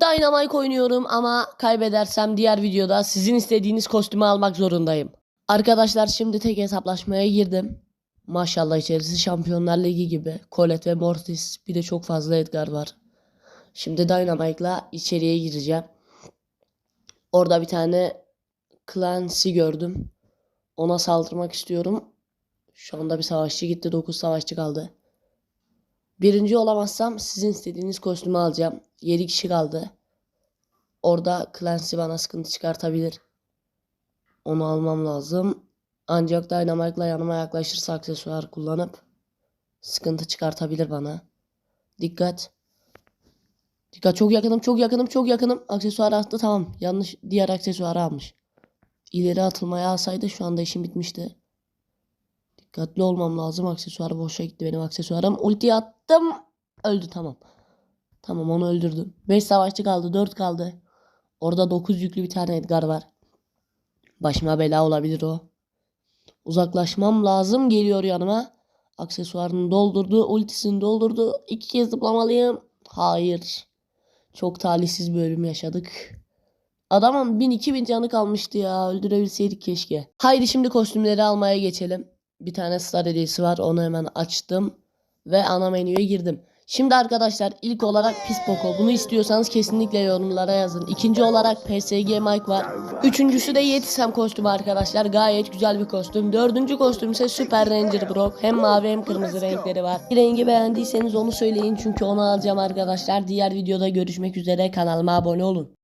Dynamite oynuyorum ama kaybedersem diğer videoda sizin istediğiniz kostümü almak zorundayım. Arkadaşlar şimdi tek hesaplaşmaya girdim. Maşallah içerisi Şampiyonlar Ligi gibi. Colette ve Mortis bir de çok fazla Edgar var. Şimdi Dynamite'la içeriye gireceğim. Orada bir tane Clancy gördüm. Ona saldırmak istiyorum. Şu anda bir savaşçı gitti. 9 savaşçı kaldı. Birinci olamazsam sizin istediğiniz kostümü alacağım. 7 kişi kaldı. Orada Clancy bana sıkıntı çıkartabilir. Onu almam lazım. Ancak Dynamite'la yanıma yaklaşırsa aksesuar kullanıp sıkıntı çıkartabilir bana. Dikkat. Dikkat çok yakınım çok yakınım çok yakınım. Aksesuar attı tamam. Yanlış diğer aksesuarı almış. İleri atılmaya alsaydı şu anda işim bitmişti. Dikkatli olmam lazım. Aksesuar boşa gitti benim aksesuarım. Ulti attım. Öldü tamam. Tamam onu öldürdüm. 5 savaşçı kaldı. 4 kaldı. Orada 9 yüklü bir tane Edgar var. Başıma bela olabilir o. Uzaklaşmam lazım. Geliyor yanıma. Aksesuarını doldurdu. Ultisini doldurdu. İki kez zıplamalıyım. Hayır. Çok talihsiz bir ölüm yaşadık. Adamın 1000-2000 canı kalmıştı ya. Öldürebilseydik keşke. Haydi şimdi kostümleri almaya geçelim. Bir tane star hediyesi var. Onu hemen açtım. Ve ana menüye girdim. Şimdi arkadaşlar ilk olarak Pis Poco. Bunu istiyorsanız kesinlikle yorumlara yazın. İkinci olarak PSG Mike var. Üçüncüsü de Yetisem kostümü arkadaşlar. Gayet güzel bir kostüm. Dördüncü kostüm ise Super Ranger Brock. Hem mavi hem kırmızı renkleri var. Bir rengi beğendiyseniz onu söyleyin çünkü onu alacağım arkadaşlar. Diğer videoda görüşmek üzere. Kanalıma abone olun.